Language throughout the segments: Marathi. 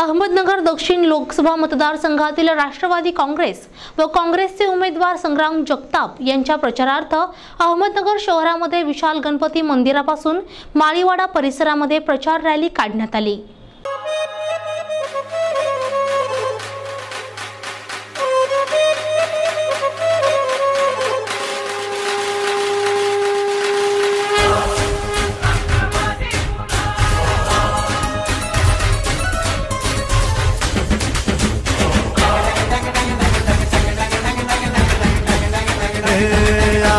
अहमदनगर दक्षिण लोकसभा मतदारसंघातील राष्ट्रवादी काँग्रेस व काँग्रेसचे उमेदवार संग्राम जगताप यांच्या प्रचारार्थ अहमदनगर शहरामध्ये विशाल गणपती मंदिरापासून माळीवाडा परिसरामध्ये प्रचार रॅली काढण्यात आली.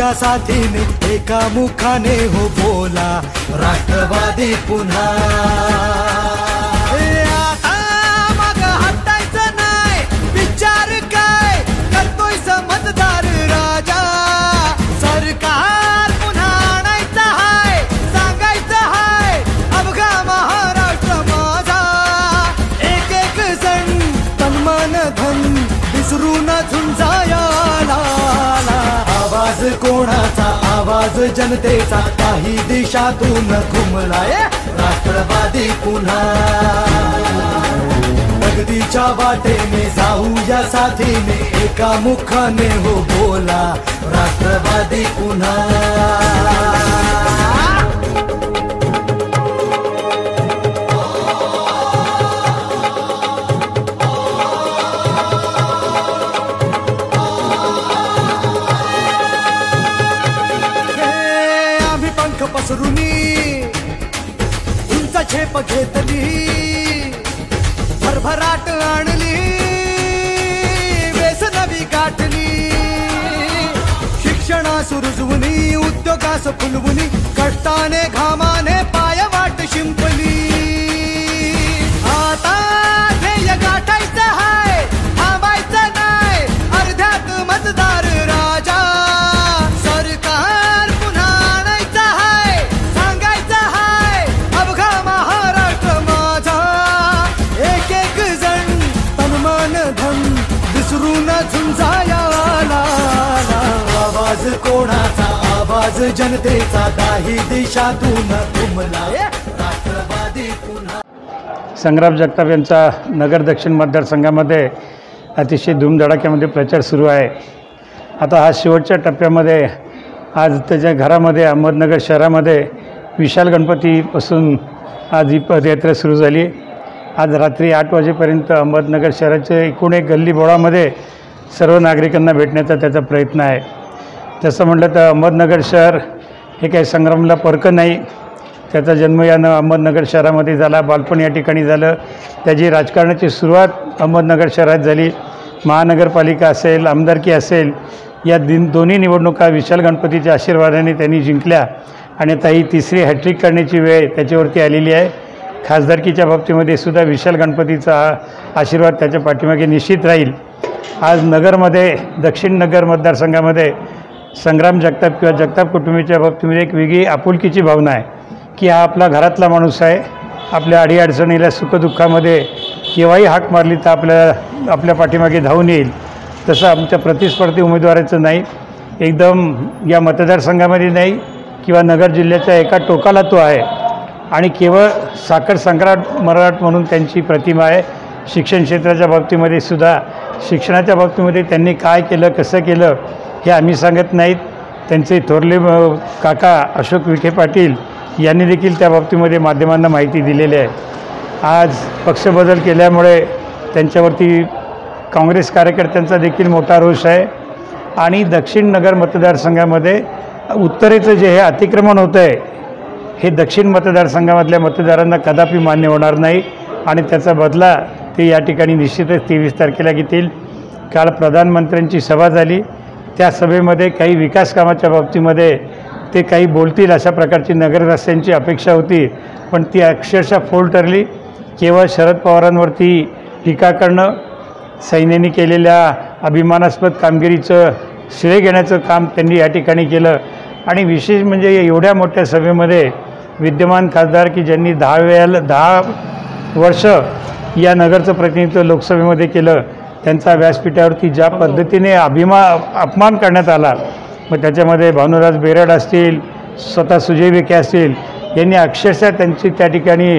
तुझ्या साथीने एका मुखाने हो बोला राष्ट्रवादी पुन्हा. आवाज जनतेचा काही दिशातून घुमलाय. राष्ट्रवादी पुन्हा. प्रगतीच्या वाटेने जाऊया साथीने एका मुखाने हो बोला. राष्ट्रवादी पुन्हा. झेप घेतली भरभराट आणली वेस नवी गाठली. शिक्षणास रुजवुनी उद्योगास फुलवुनी कष्टाने घामा विसरून झुंजाया आवाज कोणाचा? आवाज जनतेचा. दाही दिशातून राष्ट्रवादी पुन्हा. संग्राम जगताप यांचा नगर दक्षिण मतदारसंघामध्ये अतिशय धूमधडाक्यामध्ये प्रचार सुरू आहे. आता हा शेवटच्या टप्प्यामध्ये आज त्याच्या घरामध्ये अहमदनगर शहरामध्ये विशाल गणपतीपासून आज ही पदयात्रा सुरू झाली. आज रात्री आठ वाजेपर्यंत अहमदनगर शहराच्या एकूण एक गल्ली बोळामध्ये सर्व नागरिकांना भेटण्याचा त्याचा प्रयत्न आहे. तसं म्हटलं तर अहमदनगर शहर हे काही संग्रामला परकं नाही. त्याचा जन्म यानं अहमदनगर शहरामध्ये झाला. बालपण या ठिकाणी झालं. त्याची राजकारणाची सुरुवात अहमदनगर शहरात झाली. महानगरपालिका असेल आमदारकी असेल या दिन दोन्ही निवडणुका विशाल गणपतीच्या आशीर्वादाने त्यांनी जिंकल्या आणि आता ही तिसरी हॅट्रिक करण्याची वेळ त्याच्यावरती आलेली आहे. खासदारकीच्या बाबतीमध्ये सुद्धा विशाल गणपतीचा हा आशीर्वाद त्याच्या पाठीमागे निश्चित राहील. आज नगरमध्ये दक्षिण नगर मतदारसंघामध्ये संग्राम जगताप किंवा जगताप कुटुंबीच्या बाबतीमध्ये एक वेगळी आपुलकीची भावना आहे की हा आपला घरातला माणूस आहे. आपल्या अडीअडचणीला सुखदुःखामध्ये केव्हाही हाक मारली तर आपल्या आपल्या पाठीमागे धावून येईल. तसं आमच्या प्रतिस्पर्धी उमेदवाराचं नाही. एकदम या मतदारसंघामध्ये नाही किंवा नगर जिल्ह्याच्या एका टोकाला तो आहे. आणि केवळ साखर संक्रांत मराठ म्हणून त्यांची प्रतिमा आहे. शिक्षण क्षेत्राच्या बाबतीमध्ये सुद्धा शिक्षणाच्या बाबतीमध्ये त्यांनी काय केलं कसं केलं हे आम्ही सांगत नाहीत. त्यांचे थोरले काका अशोक विखे पाटील यांनी देखील त्या बाबतीमध्ये माध्यमांना माहिती दिलेली आहे. आज पक्षबदल केल्यामुळे त्यांच्यावरती काँग्रेस कार्यकर्त्यांचा देखील मोठा रोष आहे. आणि दक्षिण नगर मतदारसंघामध्ये उत्तरेचं जे हे अतिक्रमण होतं आहे हे दक्षिण मतदारसंघामधल्या मतदारांना कदापि मान्य होणार नाही आणि त्याचा बदला ते या ठिकाणी निश्चितच तेवीस तारखेला घेतील. काल प्रधानमंत्र्यांची सभा झाली. त्या सभेमध्ये काही विकास कामाच्या बाबतीमध्ये ते काही बोलतील अशा प्रकारची नगर रस्त्यांची अपेक्षा होती पण ती अक्षरशः फोल ठरली केवळ शरद पवारांवरती टीका करणं सैन्याने केलेल्या अभिमानास्पद कामगिरीचं श्रेय घेण्याचं काम त्यांनी या ठिकाणी केलं. आणि विशेष म्हणजे एवढ्या मोठ्या सभेमध्ये विद्यमान खासदार की ज्यांनी दहा वेळेला दहा वर्ष या नगरचं प्रतिनिधित्व लोकसभेमध्ये केलं त्यांचा व्यासपीठावरती ज्या पद्धतीने अभिमा अपमान करण्यात आला मग त्याच्यामध्ये भानुराज बेरड असतील स्वतः सुजय विखे असतील यांनी अक्षरशः त्यांची त्या ठिकाणी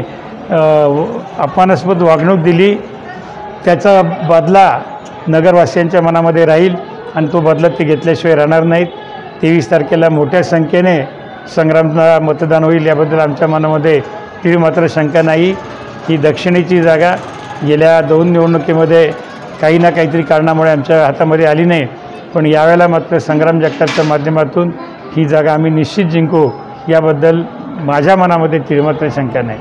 अपमानास्पद वागणूक दिली. त्याचा बदला नगरवासियांच्या मनामध्ये राहील आणि तो बदला ते घेतल्याशिवाय राहणार नाहीत. तेवीस तारखेला मोठ्या संख्येने संग्रामला मतदान होईल याबद्दल आमच्या मनामध्ये ती मात्र शंका नाही. ही दक्षिणेची जागा गेल्या दोन निवडणुकीमध्ये काही ना काहीतरी कारणामुळे आमच्या हातामध्ये आली नाही. पण यावेळेला मात्र संग्राम जगतापच्या माध्यमातून ही जागा आम्ही निश्चित जिंकू याबद्दल माझ्या मनामध्ये ती मात्र शंका नाही.